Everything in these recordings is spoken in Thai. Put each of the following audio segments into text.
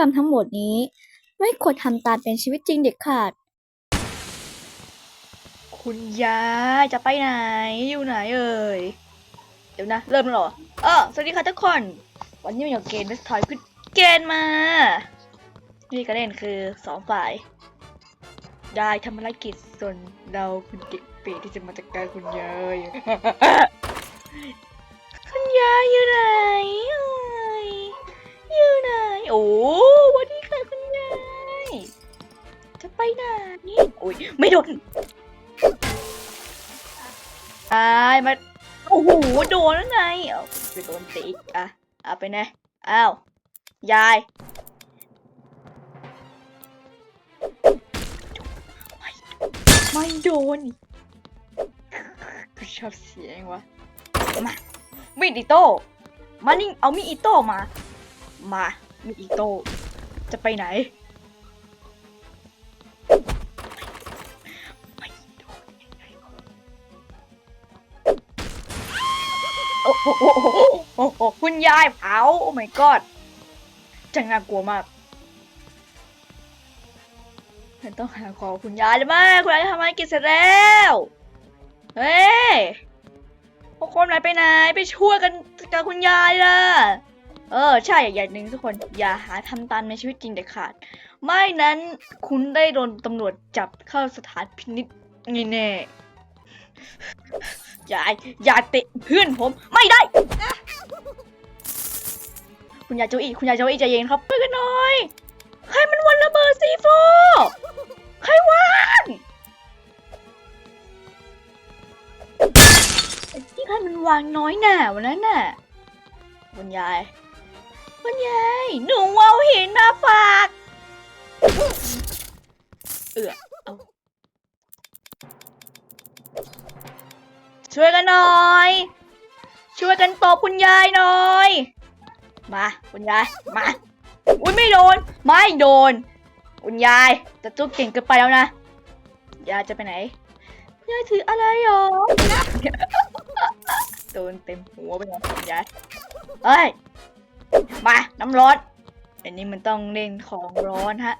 รรมทั้งหมดนี้ ไม่ควรทำตามเป็นชีวิตจริงเด็ดขาด คุณยายจะไปไหนอยู่ไหนเอ่ย เดี๋ยวนะ เริ่มแล้วเหรอเออสวัสดีค่ะทุกคน วันนี้มาอยู่กับเกมเบสทอยคือเกณฑ์มา นี่การเล่นคือสองฝ่าย ได้ทำภารกิจส่วนเราคุณเด็กเปรตที่จะมาจัดการคุณยาย คุณยายอยู่ไหน อยู่ไหนโอ้วัสดีค่ะคุณยายจะไปไหนโอ้ยไม่โดนอายมาโอ้โหโดนแล้วไงเอาไปโดนตีอะเอาไปไหนอ้าวยายไม่โดนกูชอบเสียงวะมามีดอิโต้มานี่เอามีดอิโต้มา มา มีอิโต้จะไปไหนไโโอ้โหโอ้โหคุณยายเผาโอ้ my god จังน่ากลัวมากฉันต้องหาของคุณยายเลยไหมคุณยายทำอะไรกินเสร็จแล้ว เฮ้ยพวกคนไหนไปไหน ไปช่วยกันกับคุณยายล่ะ เออใช่อย่างหนึ่งทุกคนอย่าหาทำตามในชีวิตจริงเด็ดขาด ไม่นั้นคุณได้โดนตำรวจจับเข้าสถานพินิจแน่อย่าอย่าเตะเพื่อนผมไม่ได้ คุณยายโจอี้คุณยายโจอี้ใจเย็นครับเพื่อนกันหน่อย ใครมันวันระเบิดซีโฟใครวานที่ใครมันวางน้อยหน่าวันนั้นน่ะคุณยาย คุณยายหนูเอาหินมาฝาก เอือเอาช่วยกันหน่อย ช่วยกันตบคุณยายหน่อย มาคุณยาย มา อุ้ยไม่โดน ไม่โดน คุณยายจะจุกเก่งเกินไปแล้วนะ ยายจะไปไหนคุณยายถืออะไรหรอ โดนเต็มหัวไปเลยคุณยายเฮ้ย มาน้ำร้อน อันนี้มันต้องเล่นของร้อนฮะ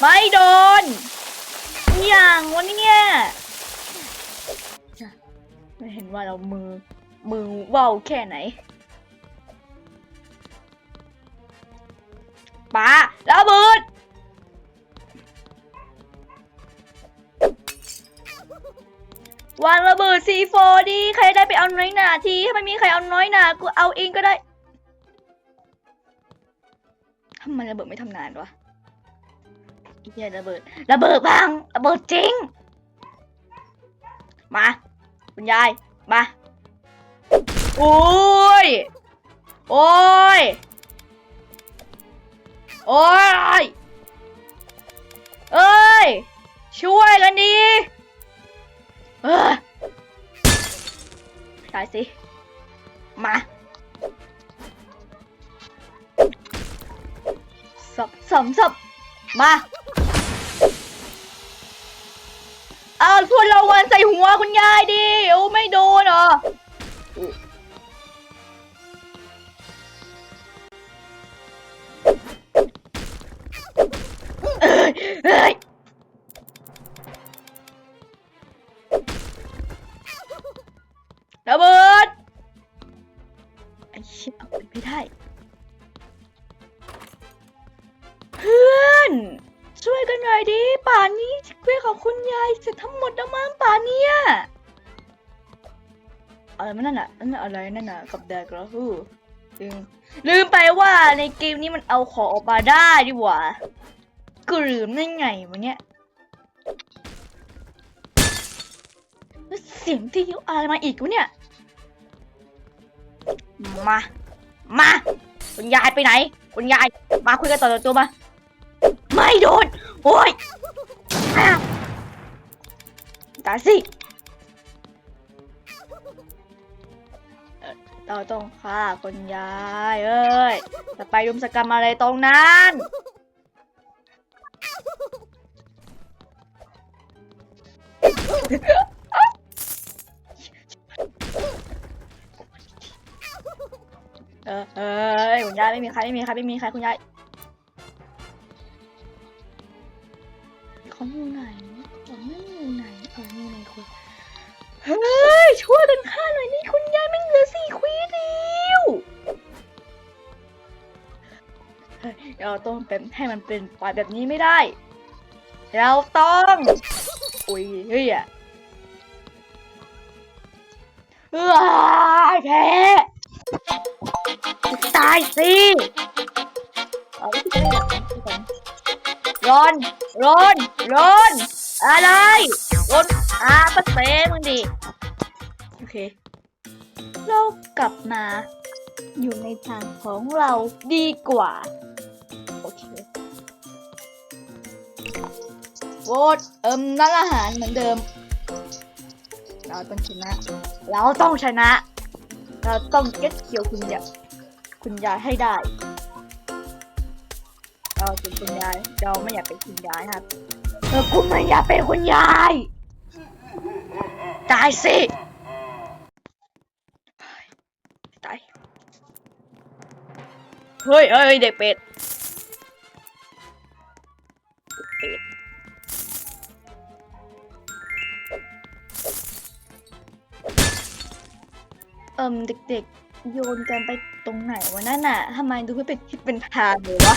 ไม่โดนอย่างวันนี้เนี่ยไม่เห็นว่าเรามือมือว่าวแค่ไหนป้าระเบิด วางระเบิดซีโฟดีใครได้ไปเอาน้อยหนาทีถ้าไม่มีใครเอาน้อยหนากูเอาเองก็ได้ทำไมระเบิดไม่ทำงานวะไอ้เหี้ยระเบิดระเบิดพังระเบิดจริง มาคุณยายมาโอ้ยโอ้ยโอ้ยเอ้ยช่วยกันดี ตายสิ มาสับสับสับมาเอาพวกเราวันใส่หัวคุณยายดิโอ้ไม่โดนเหรอเอ้ย ระเบิดไอ้ชิบเอาไปไม่ได้ เพื่อน ช่วยกันหน่อยดิ ป่านนี้เพื่อนของคุณยายเสร็จทั้งหมดแล้วมั้งป่านเนี้ยอะไรมันนั่นน่ะนั่นอะไรนั่นน่ะกับแดกเหรอฮู้ลืมลืมไปว่าในเกมนี้มันเอาของออกมาได้ดิหว่ากลืมได้ไงวะเนี่ยแล้วเสียงที่เอาอะไรมาอีกวะเนี่ย มา มาคุณยายไปไหนคุณยาย มาคุยกันต่อต่อตัวมา ไม่โดน โอ้ยตายสิเราต้องฆ่าคุณยาย เอ้ยจะไปรุมสกรรมอะไรตรงนั้นายไม่มีใครไม่มีใครไม่มีใครคุณยายเขาอยู่ไหนเขาไม่อยู่ไหนเออนี่ไงคุณเฮ้ยช่วยกันฆ่าหน่อยนี่คุณยายไม่เหลือสี่ควีนแล้วเฮ้ยเราต้องเป็นให้มันเป็นปล่อยแบบนี้ไม่ได้ เราต้องอุ้ยเฮ้ยอะเอ้ยแพ้ายสิร้อนร้อนร้อนอะไรร้อนอาปะเต้มึงดิ โอเค เรากลับมา อยู่ในทางของเราดีกว่า โอเคโวตเอิมร้านอาหารเหมือนเดิม เราต้องชนะ เราต้องชนะ เราต้องเก็ตเคียวคุณยาย คุณยายให้ได้ เราเป็นคุณยาย เราไม่อยากเป็นคุณยายครับเออคุณไม่อยากเป็นคุณยายตายสิตายเฮ้ยเฮ้ยเด็กเป็ดเป็ดเอิมเด็กๆ โยนกันไปตรงไหนวะนั่นน่ะทำไมดูไม่เป็นทิศเป็นทางเลยวะ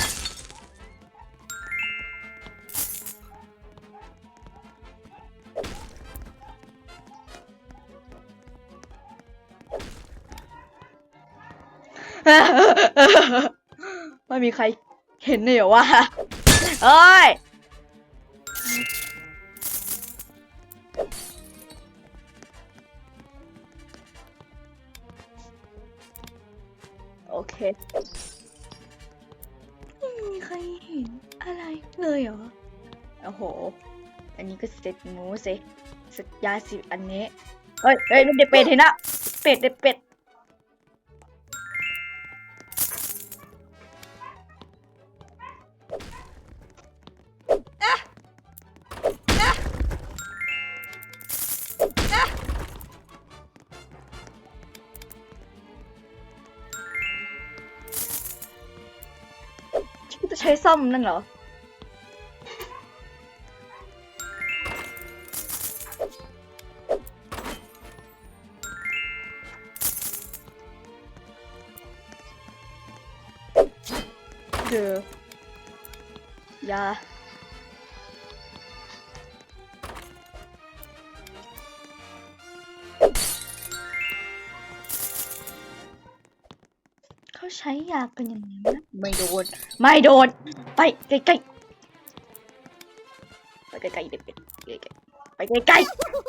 ไม่มีใครเห็นเลยเหรอวะเอ้ย ไม่มีใครเห็นอะไรเลยเหรอ โอ้โห อันนี้ก็เสร็จหมูสิเสร็จยาสิอันนี้ เฮ้ยเฮ้ยนั่นเด็กเป็ดเห็นนะ เป็ดเด็กเป็ด ส้มนั่นเหรอ เดือยา ใช้ยากันอย่างนี้นะไม่โดน ไม่โดน ไปใกล้ๆไปใกล้ๆเด็กๆใกล้ๆไปใกล้ๆ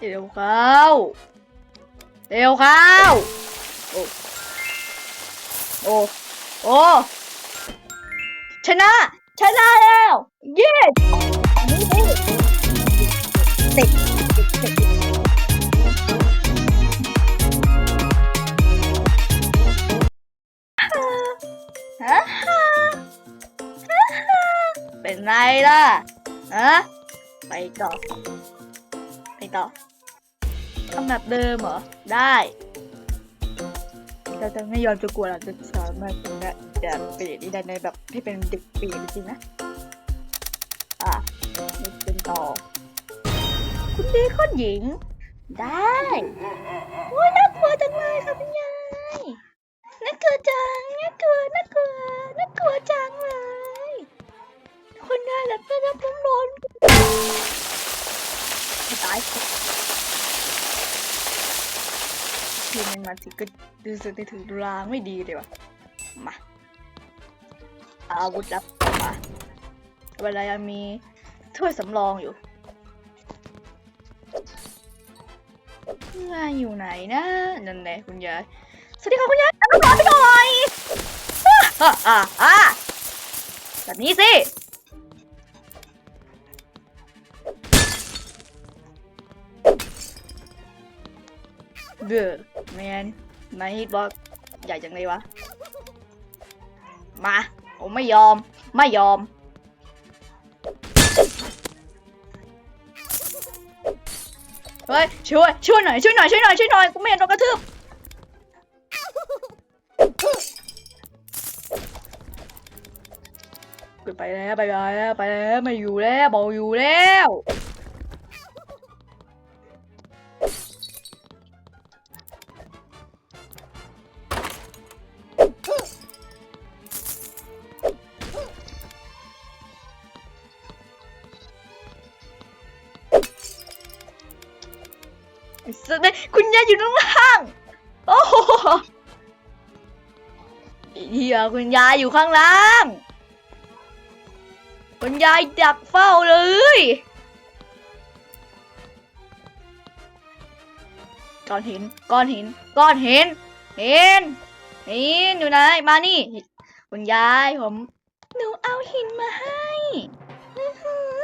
เร็วเข้าเร็วเข้า โอ้ โอ้ โอ้ ชนะ ชนะแล้ว เย้ติดติดเป็นไรล่ะฮะไปต่อ ไปต่อทำแบบเดิมเหรอ ได้ เราจะไม่ยอมจะกลัวเราจะสามารถเป็นแบบจะเป็นอย่างนี้ได้ในแบบให้เป็นเด็กปีจริงนะ อะนี่เป็นต่อ คุณดีคนหญิง ได้ โอ้ยน่ากลัวจังเลยค่ะคุณยายน่ากลัวจังน่ากลัวน่ากลัวน่ากลัวจังเลยคนน่ารักน่ารักน้องนนตาย ทีมมันมาสิก็ดูสึกได้ถึงรางไม่ดีเลยว่ะ มาเอาวุธลับมาเวลายังมีถ้วยสำรองอยู่คุณยายอยู่ไหนนะนั่นแหละคุณยาย สวัสดีค่ะคุณยายเอาลูกศรไปหน่อยอะอะอะแบบนี้สิ อแมนนายฮิตบอกใหญ่จังเลยวะ มาผมไม่ยอม ไม่ยอม เฮ้ย ช่วย ช่วยหน่อย ช่วยหน่อย ช่วยหน่อย ช่วยหน่อย กูไม่เห็นโดนกระทืบไปแล้ว ไปแล้ว ไปแล้ว ไม่อยู่แล้วบอกอยู่แล้ว คุณยายอยู่ข้างล่าง คุณยายดักเฝ้าเลย ก้อนหิน ก้อนหิน ก้อนหินหินหินอยู่ไหน มานี่ คุณยายผม หนูเอาหินมาให้อื้อหือ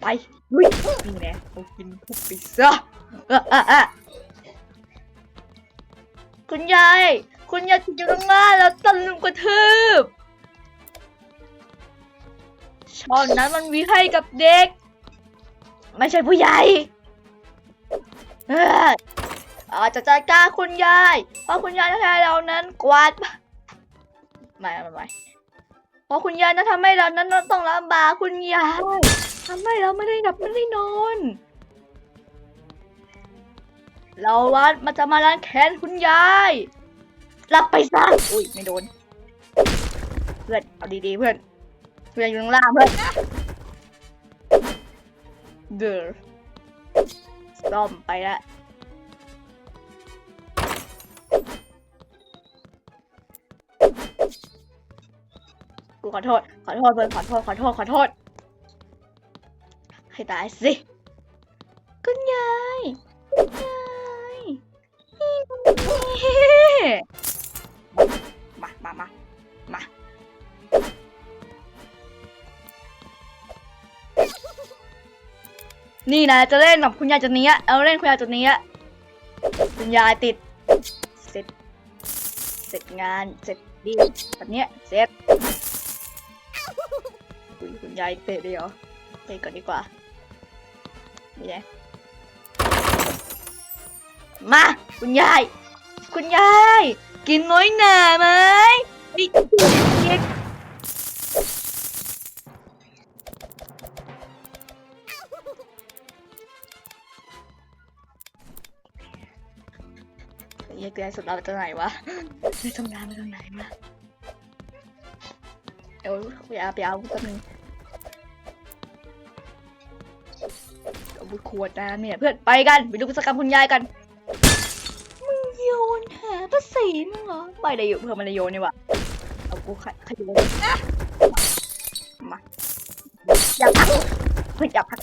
ไปลุยนี่แน่เอากินทุกปิซซ่าอะอะอะคุณยาย คุณยายติดอยู่ตรงหน้าแล้วตะลุมกระทืบช่องนั้นมันมีให้กับเด็ก ไม่ใช่ผู้ใหญ่เออาจจะจัดการคุณยาย เพราะคุณยายทำให้เรานั้นกวาดไม่ไม่ไม่เพราะคุณยายนั้นทำให้เรานั้นต้องลำบากคุณยายทำให้เราไม่ได้หลับไม่ได้นอนเราวัดมาจะมาล้างแค้นคุณยาย รับไปซะอุ้ยไม่โดน เพื่อนเอาดีๆเพื่อนเพื่อนอยู่ข้างล่างเพื่อนเดอร์ซ่อมไปล้วกูขอโทษ ขอโทษเพื่อนขอโทษขอโทษขอโทษให้ตายสิ นี่นะ จะเล่นกับคุณยายจุดนี้เอาเล่นคุณยายจุดนี้คุณยายติด เสร็จ เสร็จงาน เสร็จดีแบบเนี้ยเสร็จอุ๊ยคุณยายเตะเลยเหรอเตะก่อนดีกว่า นี่ไงมา คุณยาย คุณยาย กินน้อยหน่าไหมนี่เค้ก เรียสุดเราจากไหนวะไม่ทำงานมาจากไหนวะเดี๋ยวไปเอาไปเอาแป๊บนึงเอาบุขวดน้ำเนี่ยเพื่อนไปกันไปดูกิจกรรมคุณยายกัน มึงโยนหาภาษีมึงเหรอไปได้อยู่เพื่อมันโยนนี่วะเอากูขยขยโยนมาอย่าพักเฮ้ยอย่าพัก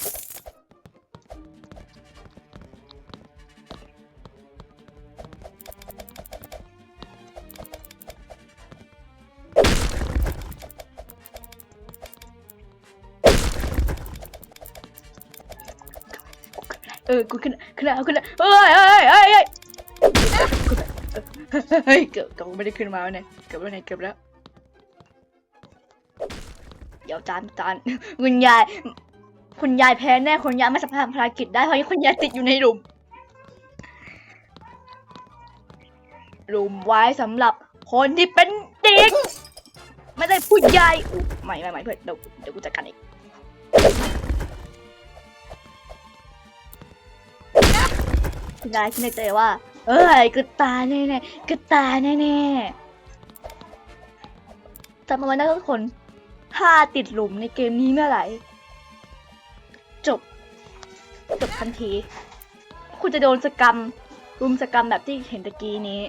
ออกูขึ้นขึ้นแล้วขึ้นแล้วเฮ้ยเฮ้ยเฮ้ยเฮ้ยเฮ้ยเกือบเกือบไม่ได้ขึ้นมาเนี่ยเกือบแล้วเนี่ยเกือบแล้ว เดี๋ยวจานจานคุณยาย คุณยายแพ้แน่คุณยายไม่สามารถทำภารกิจได้เพราะคุณยายติดอยู่ในหลุมหลุมไว้สำหรับคนที่เป็นเด็กไม่ได้ผู้ใหญ่อุ๊ยไม่ไม่ไม่เพื่อนเดี๋ยวเดี๋ยวกูจัดการเอง คุณยายคิดในใจว่า เอ้ยกูตายแน่แน่ๆกูตายแน่แน่ๆจำเอาไว้นะทุกคนถ้าติดหลุมในเกมนี้เมื่อไหร่ จบ จบทันที คุณจะโดนสกรรมรุมสกรรมแบบที่เห็นตะกี้นี้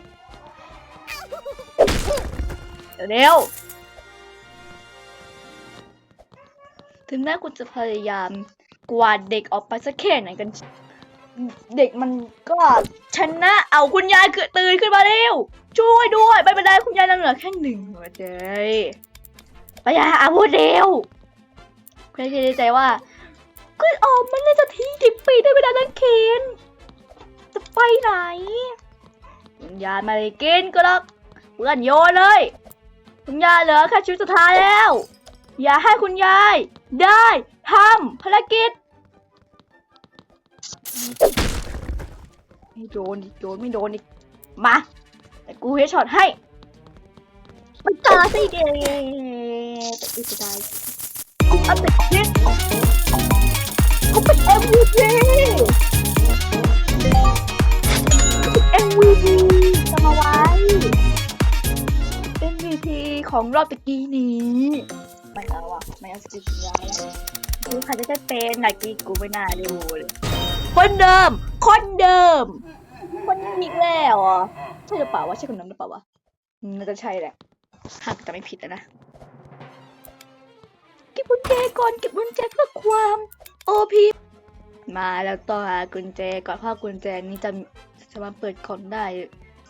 เร็วถึงแม้คุณจะพยายามกวาดเด็กออกไปสักแค่ไหนกัน เด็กมันก็ชนะ เอาคุณยายเกิดตื่นขึ้นมาเร็ว ช่วยด้วยไม่เป็นไรคุณยายยังเหลือแค่หนึ่งหัวใจไปหาอาวุธเร็วคุณยายคิดในใจว่าก็ออกมันเลยจะทิ้งกี่ปีได้เวลานั้นเคนจะไปไหนคุณยายไม่ได้กินก็รอกเพื่อนโยนเลย คุณยายเหลือแค่ชุดสุดท้ายแล้ว อย่าให้คุณยายได้ทำภารกิจ ไม่โดนอีกโดนไม่โดนอีกมาแต่กูเฮดช็อตให้มันตาสิเด็แต่อีกจะได้กูอัพเดทกูเป็น MVP MVP จะมาไว้ MVP ของรอบตะกี้นี้ไม่เอาอะไม่เอาสกิลสัญญาแล้วคือใครจะได้เป็นไหนกี้กูไม่น่าดูเลย คนเดิม คนเดิม คนนี้อีกแล้วอะใช่หรือเปล่าวะใช่คนนั้นหรือเปล่าวะน่าจะใช่แหละหากจะไม่ผิดอะนะเก็บกุญแจก่อนเก็บกุญแจเพื่อความโอพีมาแล้วต่อหากุญแจก่อนเพราะกุญแจนี้จะสามารถเปิดของได้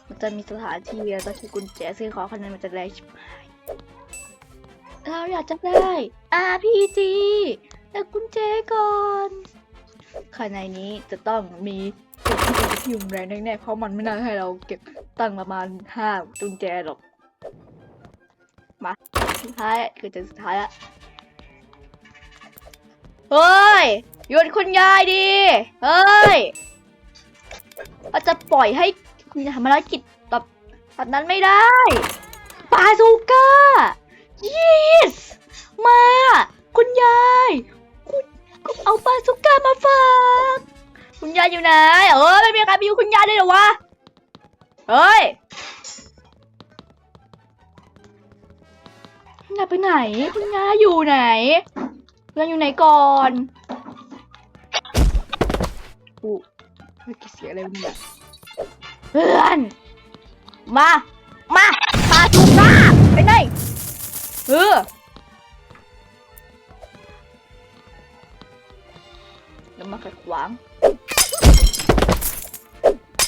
มันจะมีสถานที่แล้วก็ใช้กุญแจซื้อของคนนั้นมันจะแรงชิบหายเราอยากจะได้ RPG แต่กุญแจก่อน ข้างในนี้จะต้องมีเก็บที่ยุงแรงแน่ๆเพราะมันไม่น่าให้เราเก็บตั้งประมาณห้ากุญแจหรอก มาสุดท้ายคือจะสุดท้ายละเฮ้ยหยุดคุณยายดิเฮ้ยเราจะปล่อยให้คุณทำภารกิจแบบแบบนั้นไม่ได้ปาซูก้า yes มา คุณยาย เอาปาซูก้ามาฝากคุณยายอยู่ไหนเออไม่มีใครไปอยู่คุณยายเลยเหรอวะเฮ้ยคุณยายไปไหน คุณยายอยู่ไหนเพื่อนอยู่ไหนก่อนอู้เมื่อกี้เสียอะไรวะเนี่ยเพื่อน มา มาพาถูกมาไปไหนเออ แล้วมาขัดขวาง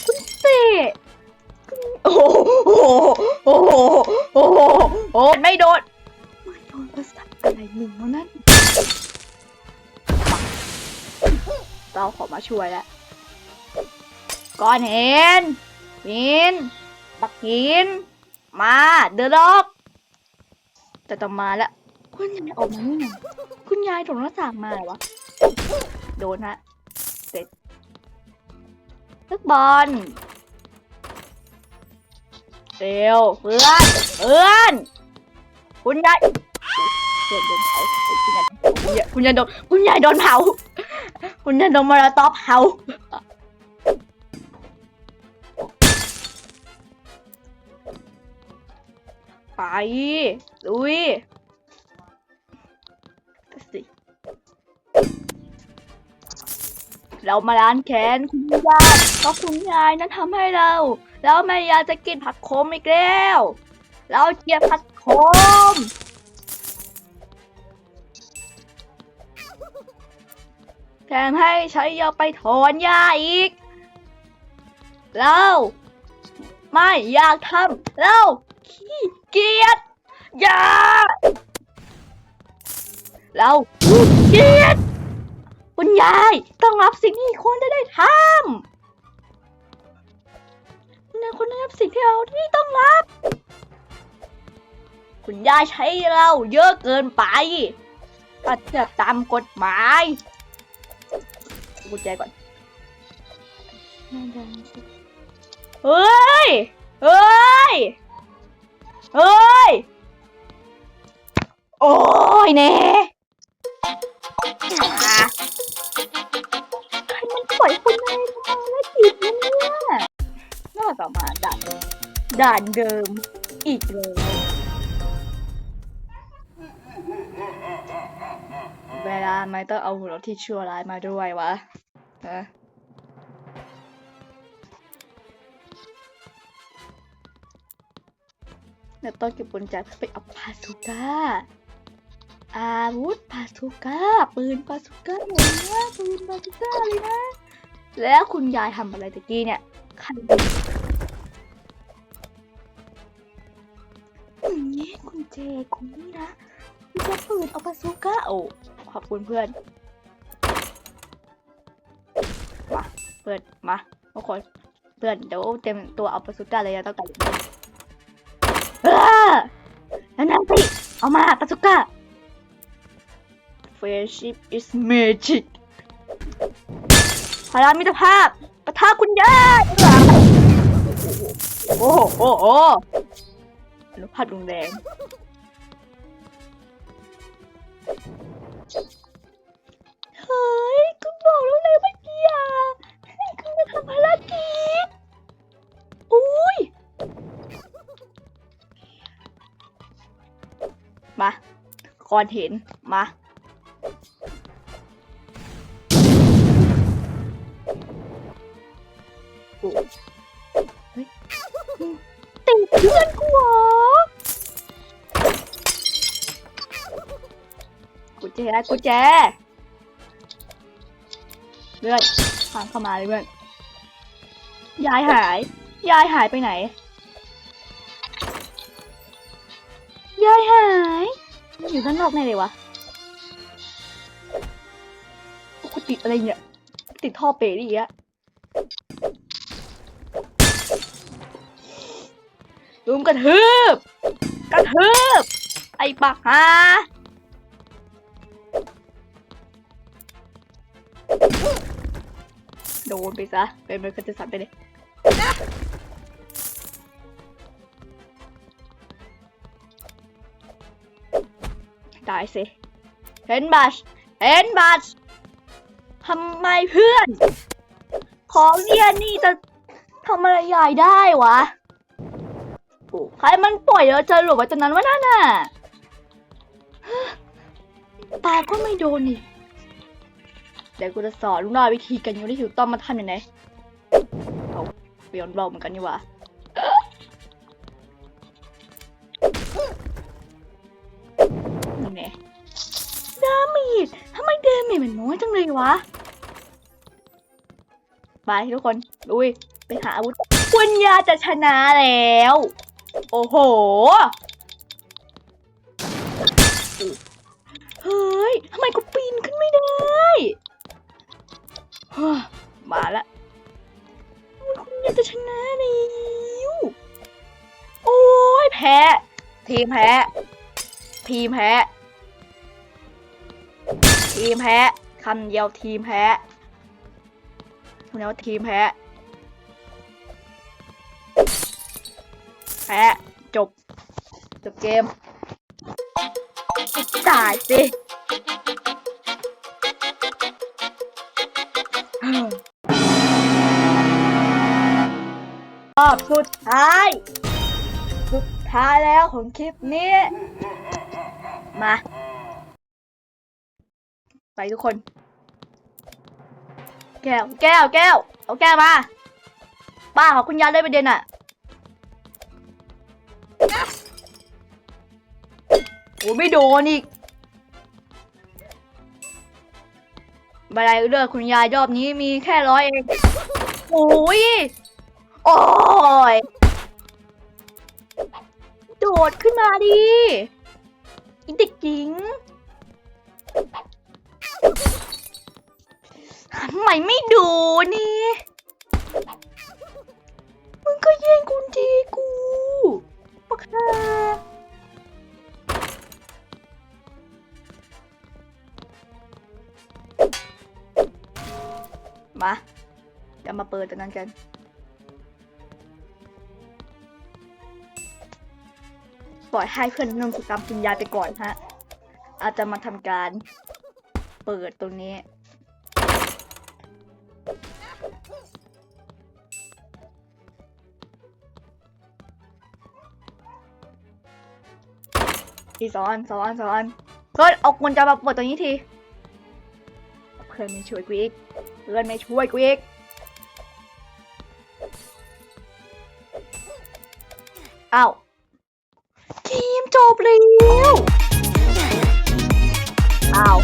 คุณเตะโอ้โหโอ้โหโอ้โหโอ้โหไม่โดนไม่โดนภาษาอะไรหนึ่งแล้วนั่นเราขอมาช่วยแล้วก่อนเห็นหินบักหิน มาเดอะด็อกจะต้องมาแล้วคุณยายออกมานี่ไงคุณยายโดหน้าต่างมาเหรอวะ โดนฮะ เสร็จลึกบอลเร็วเพื่อนเพื่อนคุณยายเพื่อนโดนเผาคุณยายคุณยายโดนคุณยายโดนเผาคุณยายโดนมาราตอเผาไปลุย เรามาล้านแค้นคุณยายเพราะคุณยายนั้นทำให้เราแล้วไม่อยากจะกินผักโขมอีกแล้ว เราเกลียดผักโขมแถมให้ใช้ยาไปถอนหญ้าอีก เรา ไม่อยากทำเราขี้เกียจยาเราขี้เกียจ คุณยายต้องรับสิ่งที่ควรจะได้ทำคุณยายควรได้รับสิ่งที่เราที่ต้องรับ คุณยายใช้เราเยอะเกินไปปฏิบัติตามกฎหมายกุญแจก่อน เฮ้ย เฮ้ย เฮ้ย โอ้ยเน่ ปล่อยคุณนมาแล้วจีบเนี่ยน่าจะมาด่านด่านเดิมอีกเลยเวลาไม่ต้องเอาหัวเราะที่ชั่วร้ายมาด้วยวะฮะเดี๋ยวต้องเก็บกุญจเพื่อไปเอาพาสุก้า อาวุธพาสุก้า ปืนพาสุก้าเลยนะปืนพาสุก้าเลยนะ แล้วคุณยายทำอะไรตะกี้เนี่ยใครดูอย่างนี้คุณเจคุณนี่นะคุณจะปืนเอาพาสุก้าโอ้ขอบคุณเพื่อนมาเพื่อนมาทุกคนเพื่อนเดี๋ยวเต็มตัวเอาปาสุก้าเลยนะต้องการเออนั่นนั่นสิเอามาปาสุก้า friendship is magic พลังมิตรภาพปะทะคุณย่าโอ้โหโอ้โหอนุภาพรุนแรงเฮ้ยกูบอกแล้วเลยเมื่อกี้อะให้กูมาทำภารกิจอุ้ย มาก่อนเห็น มา ติดเพื่อนกูเหรอกุญแจกุญแจเพื่อนทางเข้ามาเลยเพื่อนยายหาย ยายหายไปไหน ยายหาย อยู่ด้านนอกแน่เลยวะกูติดอะไรเนี่ย ติดท่อเปรดิอะ กระทืบกระทืบไอ้ปักฮาโดนไปซะเป็นมันก็จะสันไปเลยตายสิเห็นบัชเห็นบัชทำไมเพื่อน ของเนี่ยนี่จะทำอะไรยายได้วะ โอ้ใครมันปล่อยแล้วจะหลบไว้ตรงนั้นวะนั่นน่ะตายก็ไม่โดนนี่เดี๋ยวกูจะสอนลูกน้อยวิธีการโยนที่ถูกต้องมาทำยังไงเอาเปลี่ยนเบาเหมือนกันนี่วะนี่ไงดาเมจทำไมเดาเมจมันน้อยจังเลยวะ ไปทุกคนลุยไปหาอาวุธคุณยาจะชนะแล้ว โอ้โห เฮ้ย ทำไมกูปีนขึ้นไม่ได้ มาละโอ้ยคุณอยากจะชนะแล้วโอ้ยแพ้ ทีมแพ้ ทีมแพ้ ทีมแพ้คำเดียวทีมแพ้คุณแล้วาทีมแพ้ แพ้จบ จบเกมตายสิรอบสุดท้าย สุดท้ายแล้วของคลิปนี้ มา ไปทุกคน แก้ว แก้ว แก้ว เอาแก้วมา ป้าของคุณยายได้ประเด็นอะ อ้ไม่โดนอีกบรายเลือกคุณยายรอบนี้มีแค่ร้อยเอง โอ้ย โอ้ย โดดขึ้นมาดิอีเด็กหญิงทำไมไม่ดูนี่ มึงก็แย่งกุญแจกูปะค่ะ มาเดี๋ยวมาเปิดตรงนั้นกัน ปล่อยให้เพื่อนนงกิจกรรมกินยาไปก่อนฮะ อาจจะมาทำการเปิดตรงนี้ อีสอนสอนสอนเพื่อนเอากุญแจมาเปิดตรงนี้ที เพื่อนไม่ช่วยกูอีก เพื่อนไม่ช่วยกูอีกอ้าวทีมจบแล้วอ้าว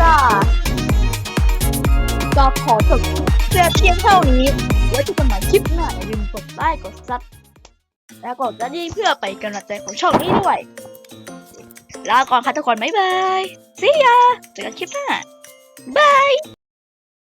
ก็ก็ขอจบคลิปเพียงเท่านี้ไว้เจอกันใหม่คลิปหน้าอย่าลืมกดไลค์กดซับแล้วกดกระดิ่งเพื่อไปนกำลังใจของช่องนี้ด้วยลาก่อนค่ะทุกคน บ๊ายบาย see ya เจอกันคลิปหน้า บาย